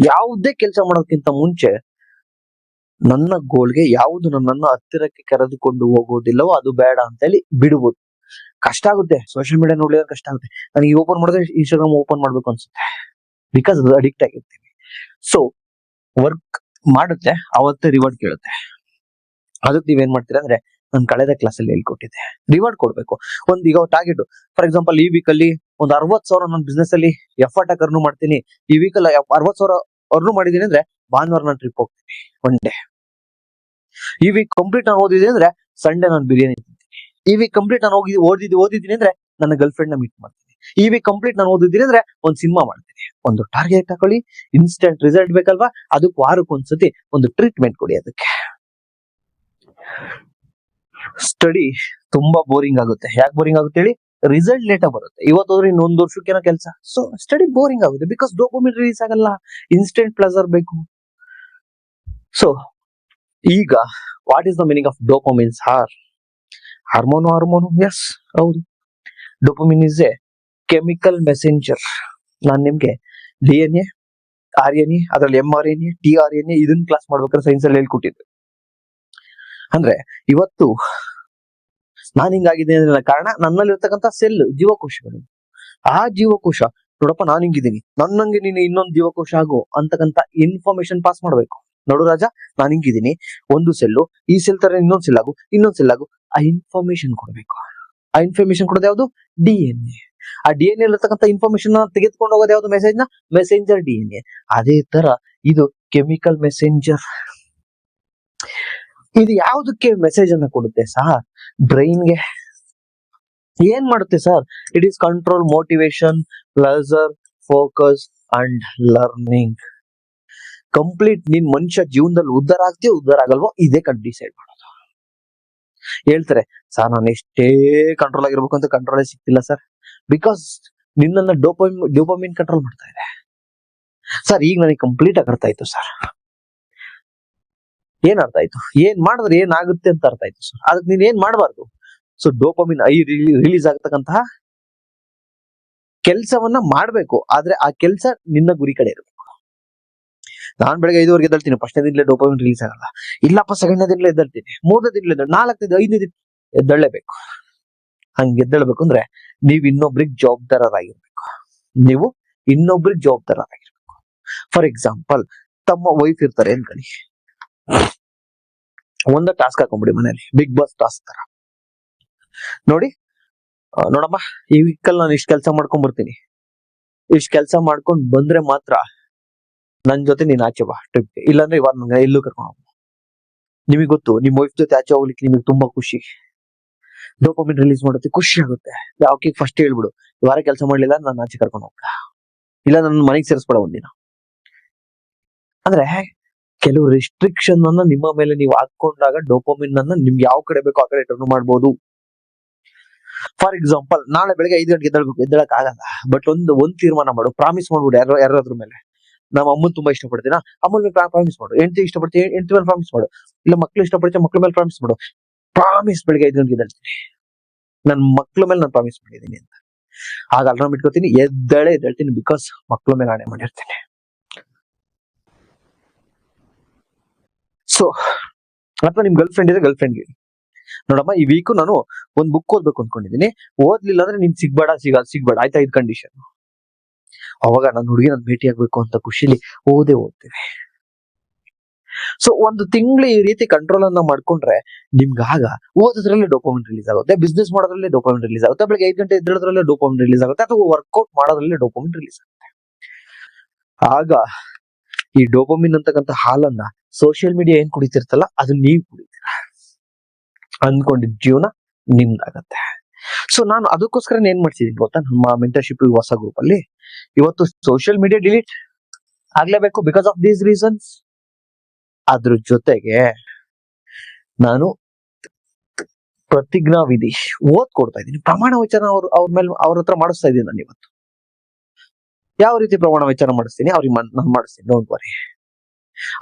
ಯಾವುದೇ ಕೆಲಸ ಮಾಡೋದಕ್ಕಿಂತ ಮುಂಚೆ ನನ್ನ ಗೋಲ್ಗೆ ಯಾವುದು ನನ್ನನ್ನ ಹತ್ತಿರಕ್ಕೆ ಕರೆದುಕೊಂಡು ಹೋಗೋದಿಲ್ಲವೋ ಅದು ಬೇಡ ಅಂತ ಹೇಳಿ ಬಿಡ್ಬೋದು. ಕಷ್ಟ ಆಗುತ್ತೆ. ಸೋಷಿಯಲ್ ಮೀಡಿಯಾ ನೋಡ್ಲಿಕ್ಕೆ ಕಷ್ಟ ಆಗುತ್ತೆ. ನನಗೆ ಓಪನ್ ಮಾಡಿದ್ರೆ ಇನ್ಸ್ಟಾಗ್ರಾಮ್ ಓಪನ್ ಮಾಡ್ಬೇಕು ಅನ್ಸುತ್ತೆ. ಬಿಕಾಸ್ ಅದು ಅಡಿಕ್ಟ್ ಆಗಿರ್ತೀವಿ ಸೊ ವರ್ಕ್ ಮಾಡುತ್ತೆ ಅವತ್ತೇ ರಿವಾರ್ಡ್ ಕೇಳುತ್ತೆ. ಅದಕ್ಕೆ ನೀವೇನ್ ಮಾಡ್ತೀರಾ ಅಂದ್ರೆ ನಾನು ಕಳೆದ ಕ್ಲಾಸ್ ಅಲ್ಲಿ ಹೇಳ್ಕೊಟ್ಟಿದ್ದೆ. ರಿವಾರ್ಡ್ ಕೊಡಬೇಕು. ಒಂದ್ ಈಗ ಟಾರ್ಗೆಟ್ ಫಾರ್ ಎಕ್ಸಾಂಪಲ್ ಈ ವೀಕ್ ಅಲ್ಲಿ ಅರವತ್ತು ಅರವತ್ ಸಾವಿರ ನನ್ನ ಬಿಸ್ನೆಸ್ ಅಲ್ಲಿ ಎಫರ್ಟ್ ಆಗಿ ಅರ್ನು ಮಾಡ್ತೀನಿ. ಈ ವೀಕ್ ಅರವತ್ತು ಅರವತ್ ಸಾವಿರ ಅರ್ನು ಮಾಡಿದ್ದೀನಿ ಅಂದ್ರೆ ಭಾನುವಾರ ನಾನು ಟ್ರಿಪ್ ಹೋಗ್ತೀನಿ. ಒನ್ ಡೇ ಈ ವೀಕ್ ಕಂಪ್ಲೀಟ್ ನಾನು ಓದಿದ್ದೀನಿ ಅಂದ್ರೆ ಸಂಡೇ ನಾನು ಬಿರಿಯಾನಿ ತಿಂತೀನಿ. ಈ ವೀಕ್ ಕಂಪ್ಲೀಟ್ ನಾನು ಹೋಗಿ ಓದಿದ್ದು ಓದಿದ್ದೀನಿ ಅಂದ್ರೆ ನನ್ನ ಗರ್ಲ್ ಫ್ರೆಂಡ್ನ ಮೀಟ್ ಮಾಡ್ತೀನಿ. ಈ ವೀಕ್ ಕಂಪ್ಲೀಟ್ ನಾನು ಓದಿದ್ದೀನಿ ಅಂದ್ರೆ ಒಂದ್ ಸಿನಿಮಾ ಮಾಡ್ತೀನಿ. ಒಂದು ಟಾರ್ಗೆಟ್ ಹಾಕೊಳ್ಳಿ ಇನ್ಸ್ಟೆಂಟ್ ರಿಸಲ್ಟ್ ಬೇಕಲ್ವಾ? ಅದಕ್ಕೆ ವಾರಕ್ಕೊಂದ್ಸತಿ ಒಂದು ಟ್ರೀಟ್ಮೆಂಟ್ ಕೊಡಿ ಅದಕ್ಕೆ. ಸ್ಟಡಿ ತುಂಬಾ ಬೋರಿಂಗ್ ಆಗುತ್ತೆ. ಯಾಕೆ ಬೋರಿಂಗ್ ಆಗುತ್ತೆ ಹೇಳಿ? ರಿಸಲ್ಟ್ ಲೇಟ್ ಬರುತ್ತೆ. ಇವತ್ತು ಹೋದ್ರೆ ಇನ್ನೊಂದು ವರ್ಷಕ್ಕೇನೋ ಕೆಲಸ. ಸೊ ಸ್ಟಡಿ ಬೋರಿಂಗ್ ಆಗುತ್ತೆ. ಬಿಕಾಸ್ ಡೋಪಮಿನ್ ರಿಲೀಸ್ ಆಗಲ್ಲ. ಇನ್ಸ್ಟೆಂಟ್ ಪ್ಲಸರ್ ಬೇಕು. ಸೊ ಈಗ what is the meaning of dopamines R hormone hormone yes ಹೌದು. Dopamine is a chemical messenger ನಾನು ನಿಮ್ಗೆ D N A R N A ಅದ್ರಲ್ಲಿ M R N A T R N A ಇದನ್ನ class ಮಾಡ್ಬೇಕಾದ್ರೆ science ಅಲ್ಲಿ ಹೇಳ್ಕೊಟ್ಟಿದ್ದೆ. ಅಂದ್ರೆ, ಇವತ್ತು ನಾನು ಹಿಂಗಾಗಿದೆ ಅಂದ್ರೆ ಕಾರಣ ನನ್ನಲ್ಲಿರ್ತಕ್ಕಂಥ ಸೆಲ್ ಜೀವಕೋಶಗಳು. ಆ ಜೀವಕೋಶ, ನೋಡಪ್ಪ ನಾನು ಹಿಂಗಿದ್ದೀನಿ. ನನ್ನಂಗೆ ನೀನು ಇನ್ನೊಂದು ಜೀವಕೋಶ ಆಗು ಅಂತಕ್ಕಂಥ ಇನ್ಫಾರ್ಮೇಶನ್ ಪಾಸ್ ಮಾಡ್ಬೇಕು. ನೋಡು ರಾಜ, ನಾನು ಹಿಂಗಿದ್ದೀನಿ. ಒಂದು ಸೆಲ್ಲು ಈ ಸೆಲ್ ತರ ಇನ್ನೊಂದು ಸೆಲ್ ಆಗು, ಇನ್ನೊಂದು ಸೆಲ್ ಆಗು. ಆ ಇನ್ಫಾರ್ಮೇಶನ್ ಕೊಡ್ಬೇಕು. ಆ ಇನ್ಫಾರ್ಮೇಶನ್ ಕೊಡೋದು ಯಾವುದು? ಡಿ ಎನ್ ಎ ಆ ಡಿ ಎನ್ ಎಲ್ಲಿರ್ತಕ್ಕಂಥ ಇನ್ಫಾರ್ಮೇಶನ್ ತೆಗೆದುಕೊಂಡು ಹೋಗೋದು ಯಾವ್ದು? ಮೆಸೇಜ್ನ? ಮೆಸೆಂಜರ್ ಡಿ ಎನ್ ಎ ಅದೇ ತರ ಇದು ಕೆಮಿಕಲ್ ಮೆಸೆಂಜರ್ ಇದು ಯಾವುದಕ್ಕೆ ಮೆಸೇಜ್ ಅನ್ನ ಕೊಡುತ್ತೆ ಸಾರ್ ಬ್ರೈನ್ಗೆ ಏನ್ ಮಾಡುತ್ತೆ sir it is control motivation pleasure focus and learning complete ನಿನ್ ಮನುಷ್ಯ ಜೀವನದಲ್ಲಿ ಉದ್ದಾರ ಆಗ್ತೀಯ ಉದ್ದಾರ ಆಗಲ್ವೋ, ಇದೇ ಕಂಡು ಡಿಸೈಡ್ ಮಾಡೋದು. ಹೇಳ್ತಾರೆ ಸರ್ ನಾನು ಎಷ್ಟೇ ಕಂಟ್ರೋಲ್ ಆಗಿರ್ಬೇಕು ಅಂತ ಕಂಟ್ರೋಲೇ ಸಿಗ್ತಿಲ್ಲ ಸರ್ ಬಿಕಾಸ್ ನಿನ್ನನ್ನ ಡೋಪಮಿನ್ ಡೋಪಮಿನ್ ಕಂಟ್ರೋಲ್ ಮಾಡ್ತಾ ಇದೆ. ಸರ್ ಈಗ ನನಗೆ ಕಂಪ್ಲೀಟ್ ಆಗಿ ಅರ್ಥ ಆಯ್ತು ಸರ್ ಏನ್ ಅರ್ಥ ಆಯ್ತು? ಏನ್ ಮಾಡಿದ್ರೆ ಏನಾಗುತ್ತೆ ಅಂತ ಅರ್ಥ ಆಯ್ತು ಸರ್. ಅದಕ್ಕೆ ನೀನ್ ಏನ್ ಮಾಡಬಾರ್ದು? ಸೊ ಡೋಪಮಿನ್ ಐ ರಿಲೀಸ್ ಆಗತಕ್ಕಂತಹ ಕೆಲಸವನ್ನ ಮಾಡ್ಬೇಕು. ಆದ್ರೆ ಆ ಕೆಲಸ ನಿನ್ನ ಗುರಿ ಕಡೆ ಇರಬೇಕು. ನಾನ್ ಬೆಳಗ್ಗೆ ಐದುವರೆಗೆ ಎದ್ದೇಳ್ತೀನಿ. ಫಸ್ಟ್ನೇ ದಿನಲೇ ಡೋಪಮಿನ್ ರಿಲೀಸ್ ಆಗಲ್ಲ. ಇಲ್ಲಪ್ಪ ಸೆಕೆಂಡ್ನೇ ದಿನಲೇ ಎದ್ದೇಳ್ತೀನಿ. ಮೂರನೇ ದಿನಲೇ ನಾಲ್ಕು ನಾಲ್ಕನೇ ದಿನ ಐದನೇ ದಿನ ಎದ್ದೇಳಲೇಬೇಕು ಹಂಗೆ ಎದ್ದೇಳ್ಬೇಕು ಅಂದ್ರೆ ನೀವು ಇನ್ನೊಬ್ರಿಗೆ ಜವಾಬ್ದಾರರಾಗಿರ್ಬೇಕು. ನೀವು ಇನ್ನೊಬ್ರಿಗೆ ಜವಾಬ್ದಾರರಾಗಿರ್ಬೇಕು. ಫಾರ್ ಎಕ್ಸಾಂಪಲ್ ತಮ್ಮ ವೈಫ್ ಇರ್ತಾರೆ ಅನ್ಕೊಳ್ಳಿ. ಒಂದ ಟಾಸ್ಕ್ ಹಾಕೊಂಡ್ಬಿಡಿ ಮನೇಲಿ ಬಿಗ್ ಬಾಸ್ ಟಾಸ್ಕ್ ತರ. ನೋಡಿ ನೋಡಮ್ಮ, ಈ ವೀಕಲ್ ನಾನು ಇಷ್ಟು ಕೆಲಸ ಮಾಡ್ಕೊಂಡ್ ಬರ್ತೀನಿ ಇಷ್ಟು ಕೆಲಸ ಮಾಡ್ಕೊಂಡ್ ಬಂದ್ರೆ ಮಾತ್ರ ನನ್ ಜೊತೆ ನೀನ್ ಆಚೆ ಬಾ ಟ್ರಿಪ್ಗೆ ಇಲ್ಲಾಂದ್ರೆ ಇವಾಗ ನಂಗೆ ಎಲ್ಲೂ ಕರ್ಕೊಂಡು ಹೋಗ್ಬಾ ನಿಮಗೆ ಗೊತ್ತು, ನಿಮ್ ವೈಫ್ ಜೊತೆ ಆಚೆ ಹೋಗ್ಲಿಕ್ಕೆ ನಿಮಗೆ ತುಂಬಾ ಖುಷಿ. ಡೋಪಮಿನ್ ರಿಲೀಸ್ ಮಾಡುತ್ತೆ ಖುಷಿ ಆಗುತ್ತೆ. ಅವಕ್ಕೆ ಫಸ್ಟ್ ಹೇಳ್ಬಿಡು, ಈ ವಾರ ಕೆಲಸ ಮಾಡ್ಲಿಲ್ಲ, ನಾನು ಆಚೆ ಕರ್ಕೊಂಡು ಹೋಗ್ತಾ ಇಲ್ಲ ನನ್ನ ಮನೆಗೆ ಸೇರಿಸ್ಬೇಡ ಒಂದಿನ. ಅಂದ್ರೆ ಕೆಲವು ರಿಸ್ಟ್ರಿಕ್ಷನ್ ಅನ್ನ ನಿಮ್ಮ ಮೇಲೆ ನೀವು ಹಾಕೊಂಡಾಗ ಡೋಪೋಮಿನ್ ಅನ್ನ ನಿಮ್ಗೆ ಯಾವ ಕಡೆ ಬೇಕೋ ಆ ಕಡೆ ಟರ್ನ್ ಮಾಡ್ಬೋದು. ಫಾರ್ ಎಕ್ಸಾಂಪಲ್ ನಾಳೆ ಬೆಳಗ್ಗೆ ಐದು ಗಂಟೆಗೆ ಎದ್ದೇಳ್ಬೇಕು, ಎದ್ದೇಳಕ್ ಆಗಲ್ಲ. ಬಟ್ ಒಂದು, ಒಂದ್ ತೀರ್ಮಾನ ಮಾಡು. ಪ್ರಾಮಿಸ್ ಮಾಡ್ಬಿಡು ಯಾರೋ, ಯಾರಾದ್ರ ಮೇಲೆ. ನಮ್ಮ ಅಮ್ಮನ್ ತುಂಬಾ ಇಷ್ಟಪಡ್ತೀನ ಅಮ್ಮನ ಪ್ರಾಮಿಸ್ ಮಾಡು. ಹೆಂಡತಿ ಇಷ್ಟಪಡ್ತೀನಿ ಹೆಂಡತಿ ಮೇಲೆ ಪ್ರಾಮಿಸ್ ಮಾಡು. ಇಲ್ಲ ಮಕ್ಳು ಇಷ್ಟಪಡ್ತೀನಿ ಮಕ್ಳ ಮೇಲೆ ಪ್ರಾಮಿಸ್ ಮಾಡು. ಪ್ರಾಮಿಸ್ ಬೆಳಿಗ್ಗೆ ಐದು ಗಂಟೆಗೆ ಎದ್ದೇಳ್ತೀನಿ. ನನ್ ಮಕ್ಳ ಮೇಲೆ ನಾನು ಪ್ರಾಮಿಸ್ ಮಾಡಿದ್ದೀನಿ ಅಂತ. ಆಗ ಅಲ್ರಾಮ್ ಇಟ್ಕೋತೀನಿ. ಎದ್ದಳೆ, ಎದ್ದೇಳ್ತೀನಿ ಬಿಕಾಸ್ ಮಕ್ಳ ಮೇಲೆ ಆಣೆ ಮಾಡಿರ್ತೀನಿ. ಸೊ ಅಥವಾ ನಿಮ್ ಗರ್ಲ್ ಫ್ರೆಂಡ್ ಇದೆ ಗರ್ಲ್ ಫ್ರೆಂಡ್ಗೆ ನೋಡಮ್ಮ, ಈ ವೀಕು ನಾನು ಒಂದ್ ಬುಕ್ ಓದ್ಬೇಕು ಅನ್ಕೊಂಡಿದೀನಿ. ಓದ್ಲಿಲ್ಲ ಅಂದ್ರೆ ನೀನ್ ಸಿಗ್ಬೇಡ, ಸಿಗ, ಸಿಗ್ಬೇಡ. ಆಯ್ತಾ ಇದ್ ಕಂಡೀಷನ್ ಅವಾಗ ನನ್ನ ಹುಡುಗಿ ನಾನು ಭೇಟಿ ಆಗ್ಬೇಕು ಅಂತ ಖುಷಿಲಿ ಓದೇ ಓದ್ತೇವೆ. ಸೊ ಒಂದು ತಿಂಗಳು ಈ ರೀತಿ ಕಂಟ್ರೋಲ್ ಅನ್ನ ಮಾಡ್ಕೊಂಡ್ರೆ ನಿಮ್ಗೆ ಆಗ ಓದೋದ್ರಲ್ಲೇ ಡೋಪಮಿನ್ ರಿಲೀಸ್ ಆಗುತ್ತೆ ಬಿಸ್ನೆಸ್ ಮಾಡೋದ್ರಲ್ಲೇ ಡೋಪಮಿನ್ ರಿಲೀಸ್ ಆಗುತ್ತೆ, ಬೆಳಗ್ಗೆ ಐದು ಗಂಟೆ ಇದ್ರದ್ರಲ್ಲೇ ಡೋಪಮಿನ್ ರಿಲೀಸ್ ಆಗುತ್ತೆ, ಅಥವಾ ವರ್ಕೌಟ್ ಮಾಡೋದ್ರಲ್ಲೇ ಡೋಪಮಿನ್ ರಿಲೀಸ್ ಆಗುತ್ತೆ. ಆಗ ಈ ಡೋಪಮಿನ್ ಅಂತಕ್ಕಂಥ ಹಾಲನ್ನ ಸೋಷಿಯಲ್ ಮೀಡಿಯಾ ಏನ್ ಕುಡಿತಿರ್ತಲ್ಲ, ಅದು ನೀವು ಕುಡಿತೀರ? ಅಂದ್ಕೊಂಡಿದ್ದ ಜೀವನ ನಿಮ್ದಾಗತ್ತೆ. ಸೊ ನಾನು ಅದಕ್ಕೋಸ್ಕರ ಏನ್ ಮಾಡ್ತಿದ್ದೀನಿ ಗೊತ್ತಾ? ನಮ್ಮ ಮೆಂಟರ್ಶಿಪ್ ಹೊಸ ಗ್ರೂಪ್ ಅಲ್ಲಿ ಇವತ್ತು ಸೋಷಿಯಲ್ ಮೀಡಿಯಾ ಡಿಲೀಟ್ ಆಗ್ಲೇಬೇಕು ಬಿಕಾಸ್ ಆಫ್ ದೀಸ್ ರೀಸನ್ಸ್ ಅದ್ರ ಜೊತೆಗೆ ನಾನು ಪ್ರತಿಜ್ಞಾ ವಿಧಿ ಓದ್ಕೊಡ್ತಾ ಇದ್ದೀನಿ. ಪ್ರಮಾಣ ವಚನ ಅವ್ರ ಅವ್ರ ಮೇಲೆ ಅವ್ರ ಹತ್ರ ಮಾಡಿಸ್ತಾ ಇದ್ದೀನಿ ನಾನು ಇವತ್ತು. ಯಾವ ರೀತಿ ಪ್ರಮಾಣ ವಚನ ಮಾಡಿಸ್ತೀನಿ, ಅವ್ರಿಗೆ ನಾನು ಮಾಡಿಸ್ತೀನಿ ಡೋಂಟ್ ವರಿ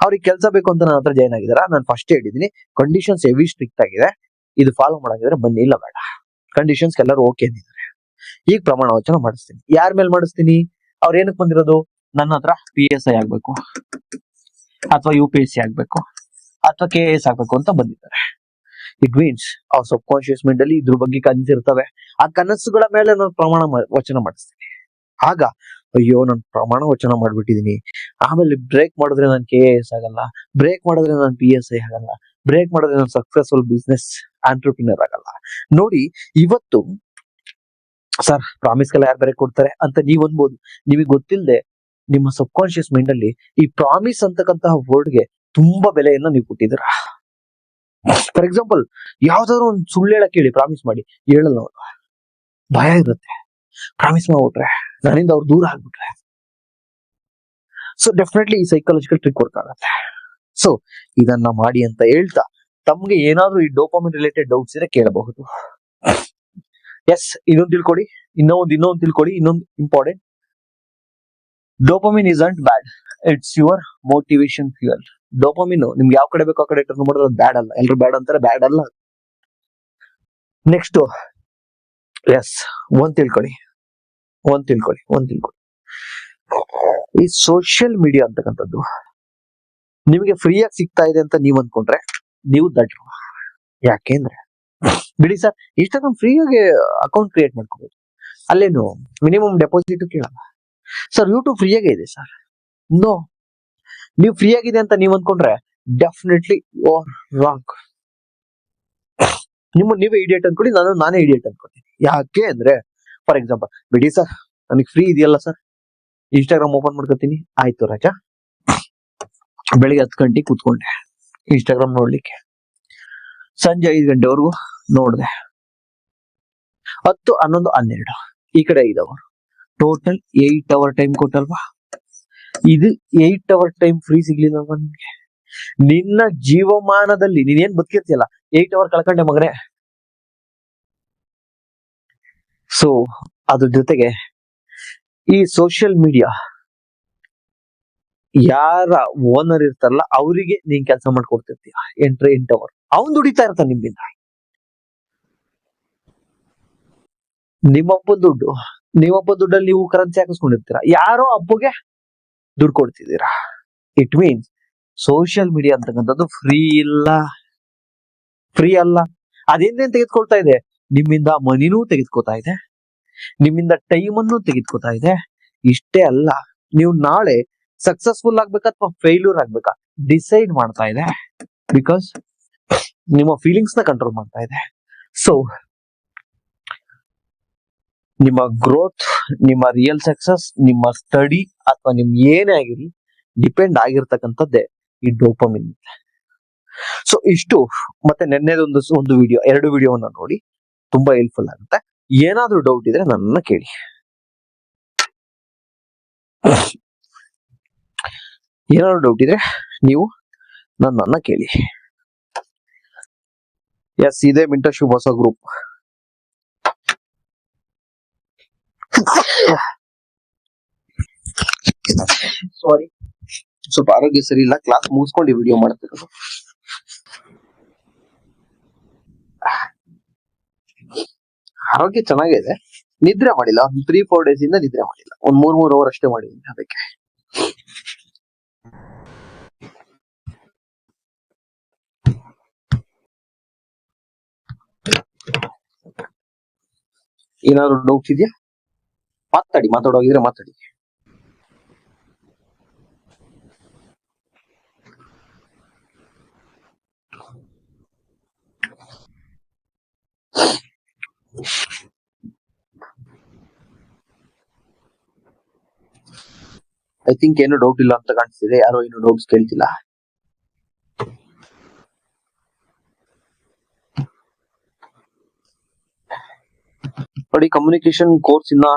ಅವ್ರಿಗೆ ಕೆಲಸ ಬೇಕು ಅಂತ ನನ್ನ ಹತ್ರ ಜಾಯ್ನ್ ಆಗಿದಾರ? ನಾನು ಫಸ್ಟ್ ಹೇಳಿದ್ದೀನಿ ಕಂಡೀಷನ್ಸ್ ಹೆವಿ ಸ್ಟ್ರಿಕ್ಟ್ ಆಗಿದೆ. ಇದು ಫಾಲೋ ಮಾಡೋದಿದ್ರೆ ಬನ್ನಿ, ಇಲ್ಲ ಬೇಡ. ಕಂಡೀಷನ್ಸ್ ಎಲ್ಲರೂ ಓಕೆ ಅಂದಿದ್ದಾರೆ. ಈಗ ಪ್ರಮಾಣ ವಚನ ಮಾಡಿಸ್ತೀನಿ. ಯಾರ ಮೇಲೆ ಮಾಡಿಸ್ತೀನಿ? ಅವ್ರ ಏನಕ್ಕೆ ಬಂದಿರೋದು? ನನ್ನ ಹತ್ರ ಪಿ ಎಸ್ ಐ ಆಗ್ಬೇಕು. ಅಥವಾ ಯು ಪಿ ಎಸ್ ಸಿ ಆಗ್ಬೇಕು. ಅಥವಾ ಕೆ ಎಸ್ ಆಗ್ಬೇಕು ಅಂತ ಬಂದಿದ್ದಾರೆ. ಇಟ್ ಮೀನ್ಸ್ ಅವ್ರ ಸಬ್ ಕಾನ್ಶಿಯಸ್ ಮೈಂಡ್ ಅಲ್ಲಿ ಇದ್ರ ಬಗ್ಗೆ ಕನಸಿರ್ತವೆ ಆ ಕನಸುಗಳ ಮೇಲೆ ನಾನು ಪ್ರಮಾಣ ವಚನ ಮಾಡಿಸ್ತೀನಿ. ಆಗ ಅಯ್ಯೋ, ನಾನು ಪ್ರಮಾಣ ವಚನ ಮಾಡ್ಬಿಟ್ಟಿದೀನಿ. ಆಮೇಲೆ ಬ್ರೇಕ್ ಮಾಡಿದ್ರೆ ನಾನು ಕೆ ಎಸ್ ಆಗಲ್ಲ. ಬ್ರೇಕ್ ಮಾಡಿದ್ರೆ ನಾನು ಪಿ ಎಸ್ ಐ ಆಗಲ್ಲ. ಬ್ರೇಕ್ ಮಾಡಿದ್ರೆ ನಾನು ಸಕ್ಸಸ್ಫುಲ್ ಬಿಸ್ನೆಸ್ ಆಂಟ್ರಪ್ರಿನರ್ ಆಗಲ್ಲ. ನೋಡಿ, ಇವತ್ತು ಸರ್ ಪ್ರಾಮಿಸ್ಗೆಲ್ಲ ಯಾರು ಬೇರೆ ಕೊಡ್ತಾರೆ ಅಂತ ನೀವ್ ಅನ್ಬೋದು. ನಿಮಗೆ ಗೊತ್ತಿಲ್ಲದೆ ನಿಮ್ಮ ಸಬ್ ಕಾನ್ಶಿಯಸ್ ಮೈಂಡ್ ಅಲ್ಲಿ ಈ ಪ್ರಾಮಿಸ್ ಅಂತಕ್ಕಂತಹ ವರ್ಡ್ಗೆ ತುಂಬಾ ಬೆಲೆಯನ್ನ ನೀವು ಕೊಟ್ಟಿದ್ದೀರ? ಫಾರ್ ಎಕ್ಸಾಂಪಲ್ ಯಾವ್ದಾದ್ರು ಒಂದು ಸುಳ್ಳು ಹೇಳಕ್ ಹೇಳಿ ಪ್ರಾಮಿಸ್ ಮಾಡಿ. ಹೇಳಲ್ಲ ಭಯ ಇರುತ್ತೆ. ಪ್ರಾಮಿಸ್ ಮಾಡ್ಬಿಟ್ರೆ. ನನ್ನಿಂದ ಅವ್ರು ದೂರ ಆಗ್ಬಿಟ್ರೆ. ಸೊ ಡೆಫಿನೆಟ್ಲಿ ಈ ಸೈಕಾಲಜಿಕಲ್ ಟ್ರಿಕ್ ವರ್ಕ್ ಆಗುತ್ತೆ. ಸೊ ಇದನ್ನ ಮಾಡಿ ಅಂತ ಹೇಳ್ತಾ ತಮ್ಗೆ ಏನಾದ್ರೂ ಈ ಡೋಪಮಿನ್ ರಿಲೇಟೆಡ್ ಡೌಟ್ಸ್ ಇದ್ರೆ ಕೇಳಬಹುದು. ಎಸ್ ಇನ್ನೊಂದು ತಿಳ್ಕೊಡಿ. ಇನ್ನೊಂದು ಇನ್ನೊಂದು ತಿಳ್ಕೊಡಿ. ಇನ್ನೊಂದು important dopamine is not bad it's your motivation fuel dopamine ನಿಮ್ಗೆ ಯಾವ ಕಡೆ ಬೇಕೋ ಆ ಕಡೆ ಟರ್ನ್ ಮಾಡಿದ್ರೆ ಬ್ಯಾಡ್ ಅಲ್ಲ. ಎಲ್ರು ಬ್ಯಾಡ್ ಅಂತಾರೆ ಬ್ಯಾಡ್ ಅಲ್ಲ. ನೆಕ್ಸ್ಟ್ ಎಸ್ ಒಂದ್ ತಿಳ್ಕೊಳ್ಳಿ ಒಂದ್ ತಿಳ್ಕೊಳ್ಳಿ ಒಂದ್ ತಿಳ್ಕೊಳ್ಳಿ. ಈ ಸೋಷಿಯಲ್ ಮೀಡಿಯಾ ಅಂತಕ್ಕಂಥದ್ದು ನಿಮಗೆ ಫ್ರೀಯಾಗಿ ಸಿಗ್ತಾ ಇದೆ ಅಂತ ನೀವ್ ಅನ್ಕೊಂಡ್ರೆ ನೀವು ದಟ್ರು ಯಾಕೆಂದ್ರೆ ಬಿಡಿ ಸರ್ ಇನ್ಸ್ಟಾಗ್ರಾಮ್ ಫ್ರೀಯಾಗಿ ಅಕೌಂಟ್ ಕ್ರಿಯೇಟ್ ಮಾಡ್ಕೋಬಹುದು ಅಲ್ಲೇನು ಮಿನಿಮಮ್ ಡೆಪಾಸಿಟ್ ಕೇಳಲ್ಲ. ಸರ್ ಯೂಟ್ಯೂಬ್ ಫ್ರೀಯಾಗೇ ಇದೆ ಸರ್ ನೋ ನೀವು ಫ್ರೀ ಆಗಿದೆ ಅಂತ ನೀವು ಅನ್ಕೊಂಡ್ರೆ ಡೆಫಿನೆಟ್ಲಿ ರಾಂಗ್ ನಿಮ್ಮ, ನೀವೇ ಇಡಿಯೇಟ್ ಅನ್ಕೊಳ್ಳಿ, ನಾನು, ನಾನೇ ಇಡಿಯೇಟ್ ಅನ್ಕೊತೀನಿ ಯಾಕೆ ಅಂದ್ರೆ ಫಾರ್ ಎಕ್ಸಾಂಪಲ್ ಬಿಡಿ ಸರ್ ನನಗೆ ಫ್ರೀ ಇದೆಯಲ್ಲ ಸರ್ ಇನ್ಸ್ಟಾಗ್ರಾಮ್ ಓಪನ್ ಮಾಡ್ಕೊತೀನಿ. ಆಯ್ತು ರಾಜ. ಬೆಳಿಗ್ಗೆ ಹತ್ತು ಗಂಟೆಗೆ ಕೂತ್ಕೊಂಡೆ. ಇನ್ಸ್ಟಾಗ್ರಾಮ್ ನೋಡ್ಲಿಕ್ಕೆ. ಸಂಜೆ ಐದು ಗಂಟೆವರೆಗೂ ನೋಡಿದೆ. ಹತ್ತು, ಹನ್ನೊಂದು, ಹನ್ನೆರಡು. ಈ ಕಡೆ ಐದು hour total eight hour time ಕೊಟ್ಟಲ್ವಾ? ಇದು ಏಟ್ ಅವರ್ ಟೈಮ್ ಫ್ರೀ ಸಿಗ್ಲಿಲ್ಲವಾ ನಿನ್ಗೆ? ನಿನ್ನ ಜೀವಮಾನದಲ್ಲಿ ನೀನೇನ್ ಬದುಕಿರ್ತೀಯಲ್ಲ? ಏಟ್ ಅವರ್ ಕಳ್ಕೊಂಡೆ ಮಗನೇ. ಸೊ ಅದ್ರ ಜೊತೆಗೆ ಈ ಸೋಷಿಯಲ್ ಮೀಡಿಯಾ ಯಾರ ಓನರ್ ಇರ್ತಾರಲ್ಲ, ಅವರಿಗೆ ನೀನ್ ಕೆಲಸ ಮಾಡ್ಕೊಡ್ತಿರ್ತೀಯ. ಎಂಟ್ರಿ ಎಂಟ್ ಅವರ್ ಅವನ್ ದುಡಿತಾ ಇರ್ತಾನೆ ನಿಮ್ಮಿಂದ. ನಿಮ್ಮಪ್ಪ ದುಡ್ಡು ನಿಮ್ಮಪ್ಪ ದುಡ್ಡಲ್ಲಿ ನೀವು ಕರೆನ್ಸಿ ಹಾಕಿಸ್ಕೊಂಡಿರ್ತೀರಾ? ಯಾರೋ ಅಪ್ಪಗೆ ದುಡ್ಡು ಕೊಡ್ತಿದ್ದೀರಾ? ಇಟ್ ಮೀನ್ಸ್ ಸೋಷಿಯಲ್ ಮೀಡಿಯಾ ಅಂತಕ್ಕಂಥದ್ದು ಫ್ರೀ ಇಲ್ಲ. ಫ್ರೀ ಅಲ್ಲ. ಅದೇನೇನ್ ತೆಗೆದುಕೊಳ್ತಾ ಇದೆ ನಿಮ್ಮಿಂದ ಮನಿನೂ ತೆಗೆದುಕೋತಾ ಇದೆ. ನಿಮ್ಮಿಂದ ಟೈಮ್ ಅನ್ನು ತೆಗೆದುಕೋತಾ ಇದೆ. ಇಷ್ಟೇ ಅಲ್ಲ, ನೀವು ನಾಳೆ ಸಕ್ಸಸ್ಫುಲ್ ಆಗ್ಬೇಕಾ ಅಥವಾ ಫೇಲ್ಯೂರ್ ಆಗ್ಬೇಕಾ ಡಿಸೈಡ್ ಮಾಡ್ತಾ ಇದೆ. ಬಿಕಾಸ್ ನಿಮ್ಮ ಫೀಲಿಂಗ್ಸ್ನ ಕಂಟ್ರೋಲ್ ಮಾಡ್ತಾ ಇದೆ. ಸೊ ನಿಮ್ಮ ಗ್ರೋತ್ ನಿಮ್ಮ ರಿಯಲ್ ಸಕ್ಸಸ್ ನಿಮ್ಮ ಸ್ಟಡಿ ಅಥವಾ ನಿಮ್ ಏನೇ ಆಗಿರ್ಲಿ ಡಿಪೆಂಡ್ ಆಗಿರ್ತಕ್ಕಂಥದ್ದೇ ಈ ಡೋಪಮಿನ್ ಸೊ ಇಷ್ಟು. ಮತ್ತೆ ನೆನ್ನೆದೊಂದು ಒಂದು ವಿಡಿಯೋ ಎರಡು ವಿಡಿಯೋವನ್ನ ನೋಡಿ. ತುಂಬಾ ಹೆಲ್ಪ್ಫುಲ್ ಆಗುತ್ತೆ. ಏನಾದ್ರೂ ಡೌಟ್ ಇದ್ರೆ ನನ್ನನ್ನ ಕೇಳಿ. ಏನಾದ್ರು ಡೌಟ್ ಇದ್ರೆ ನೀವು ನನ್ನನ್ನ ಕೇಳಿ. ಎಸ್ ಇದೇ ಮಿಂಟರ್ಶಿಪ್ ಹೊಸ ಗ್ರೂಪ್ ಸಾರಿ ಸ್ವಲ್ಪ ಆರೋಗ್ಯ ಸರಿ ಇಲ್ಲ ಕ್ಲಾಸ್ ಮುಗಿಸ್ಕೊಂಡು ವಿಡಿಯೋ ಮಾಡ್ತಿರೋದು. ಆರೋಗ್ಯ ಚೆನ್ನಾಗಿದೆ. ನಿದ್ರೆ ಮಾಡಿಲ್ಲ. ಒಂದು ತ್ರೀ ಫೋರ್ ಡೇಸ್ ಇಂದ ನಿದ್ರೆ ಮಾಡಿಲ್ಲ. ಒಂದ್ ಮೂರ್ ಮೂರ್ ಅವರ್ ಅಷ್ಟೇ ಮಾಡಿದ್ದೀನಿ ಅದಕ್ಕೆ. ಏನಾದ್ರು ಡೌಟ್ ಇದೆಯಾ? ಮಾತಾಡಿ ಮಾತಾಡೋಗಿದ್ರೆ ಮಾತಾಡಿ. ಐ ಥಿಂಕ್ ಏನು ಡೌಟ್ ಇಲ್ಲ ಅಂತ ಕಾಣಿಸ್ತಿದೆ ಯಾರೋ ಏನು ಡೌಟ್ಸ್ ಕೇಳ್ತಿಲ್ಲ. ನೋಡಿ ಕಮ್ಯುನಿಕೇಶನ್ ಕೋರ್ಸ್ ಇನ್ನ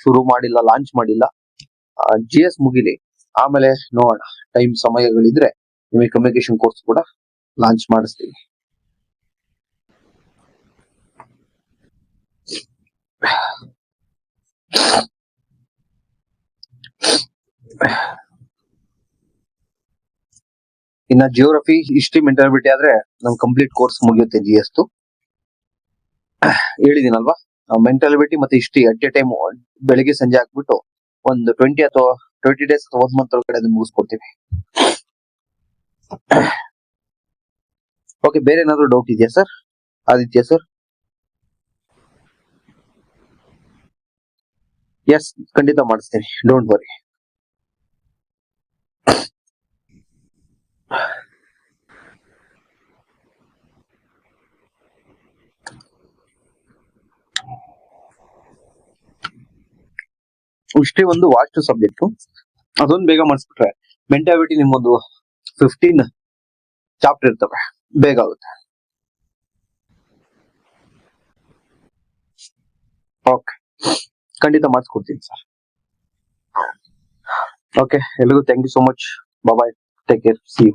ಶುರು ಮಾಡಿಲ್ಲ ಲಾಂಚ್ ಮಾಡಿಲ್ಲ. ಜಿ ಎಸ್ ಮುಗಿಲಿ. ಆಮೇಲೆ ನೋಡೋಣ. ಟೈಮ್ ಸಮಯಗಳಿದ್ರೆ ನಿಮಗೆ ಕಮ್ಯುನಿಕೇಶನ್ ಕೋರ್ಸ್ ಕೂಡ ಲಾಂಚ್ ಮಾಡಿಸ್ತೀವಿ ಇನ್ನ ಜಿಯೋಗ್ರಫಿ ಹಿಸ್ಟ್ರಿ ಮೆಂಟಾಲಿಟಿ ಆದ್ರೆ ನಮ್ ಕಂಪ್ಲೀಟ್ ಕೋರ್ಸ್ ಮುಗಿಯುತ್ತೆ ಜಿ ಎಸ್ ಹೇಳಿದೀನಲ್ವಾ? ಮೆಂಟಾಲಿಟಿ ಮತ್ತೆ ಹಿಸ್ಟ್ರಿ ಅಟ್ ಎ ಟೈಮ್ ಬೆಳಿಗ್ಗೆ ಸಂಜೆ ಹಾಕ್ಬಿಟ್ಟು ಒಂದು ಟ್ವೆಂಟಿ ಅಥವಾ ಟ್ವೆಂಟಿ ಡೇಸ್ ಅಥವಾ ಒಂದ್ ಮಂತ್ ಒಳಗಡೆ ಅದನ್ನ ಮುಗಿಸ್ಕೊಡ್ತೀವಿ ಓಕೆ ಬೇರೆ ಏನಾದ್ರು ಡೌಟ್ ಇದೆಯಾ ಸರ್ ಆದಿತ್ಯ ಸರ್ ಎಸ್ ಖಂಡಿತ ಮಾಡಿಸ್ತೀನಿ. ಡೋಂಟ್ ವರಿ ಹಿಸ್ಟ್ರಿ ಒಂದು ವಾಸ್ಟ್ ಸಬ್ಜೆಕ್ಟ್ ಅದೊಂದು ಬೇಗ ಮಾಡಿಸ್ಬಿಟ್ರೆ ಮೆಂಟಾಲಿಟಿ ನಿಮ್ಮೊಂದು ಫಿಫ್ಟೀನ್ ಚಾಪ್ಟರ್ ಇರ್ತವೆ. ಬೇಗ ಆಗುತ್ತೆ. ಓಕೆ ಖಂಡಿತ ಮಾಡಿಸ್ಕೊಡ್ತೀನಿ ಸರ್ ಓಕೆ ಎಲ್ರಿಗೂ thank you so much bye take care see you